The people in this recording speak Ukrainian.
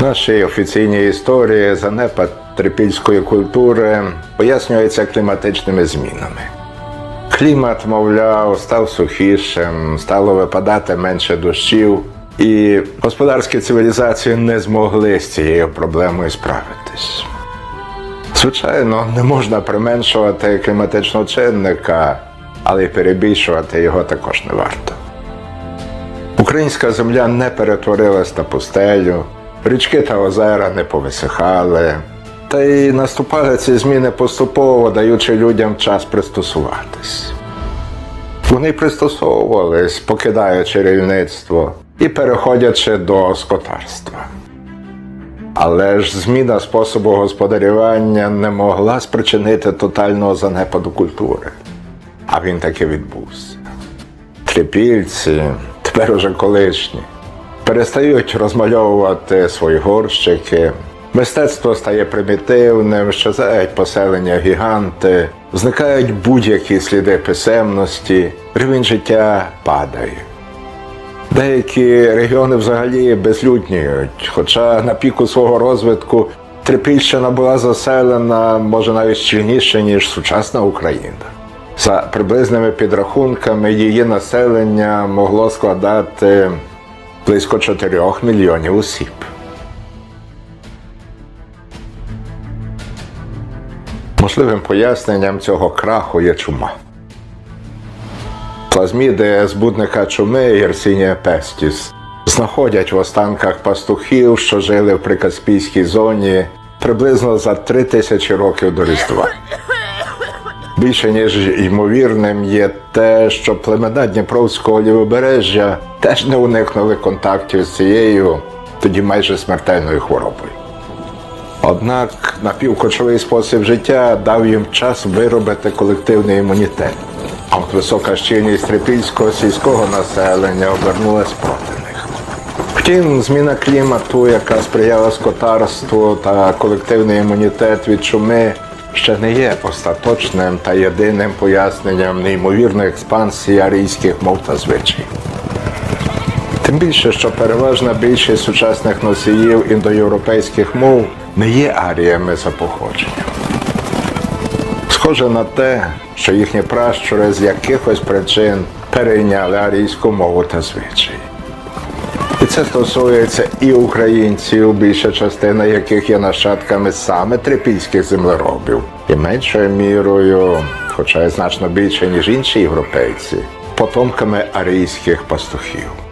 Нашій офіційній історії занепад трипільської культури пояснюється кліматичними змінами. Клімат, мовляв, став сухішим, стало випадати менше дощів, і господарські цивілізації не змогли з цією проблемою справитись. Звичайно, не можна применшувати кліматичного чинника, але й перебільшувати його також не варто. Українська земля не перетворилась на пустелю, річки та озера не повисихали, та й наступали ці зміни поступово, даючи людям час пристосуватись. Вони пристосовувались, покидаючи рільництво і переходячи до скотарства. Але ж зміна способу господарювання не могла спричинити тотального занепаду культури. А він таки відбувся. Трипільці, тепер уже колишні, перестають розмальовувати свої горщики. Мистецтво стає примітивним, щезають поселення гіганти, зникають будь-які сліди писемності, рівень життя падає. Деякі регіони взагалі безлюдніють, хоча на піку свого розвитку Трипільщина була заселена, може навіть щільніше, ніж сучасна Україна. За приблизними підрахунками, її населення могло складати близько 4 мільйонів осіб. Можливим поясненням цього краху є чума. Плазміди збудника чуми Єрсінія пестіс знаходять в останках пастухів, що жили в прикаспійській зоні приблизно за три тисячі років до Різдва. Більше ніж ймовірним є те, що племена Дніпровського лівобережжя теж не уникнули контактів з цією тоді майже смертельною хворобою. Однак напівкочовий спосіб життя дав їм час виробити колективний імунітет. А от висока щільність трипільського сільського населення обернулась проти них. Втім, зміна клімату, яка сприяла скотарству та колективний імунітет від чуми, ще не є остаточним та єдиним поясненням неймовірної експансії арійських мов та звичаїв. Тим більше, що переважна більшість сучасних носіїв індоєвропейських мов не є аріями за походженням. Схоже на те, що їхні пращури з якихось причин перейняли арійську мову та звичаї. І це стосується і українців, більша частина яких є нащадками саме трипільських землеробів, і меншою мірою, хоча й значно більше, ніж інші європейці, потомками арійських пастухів.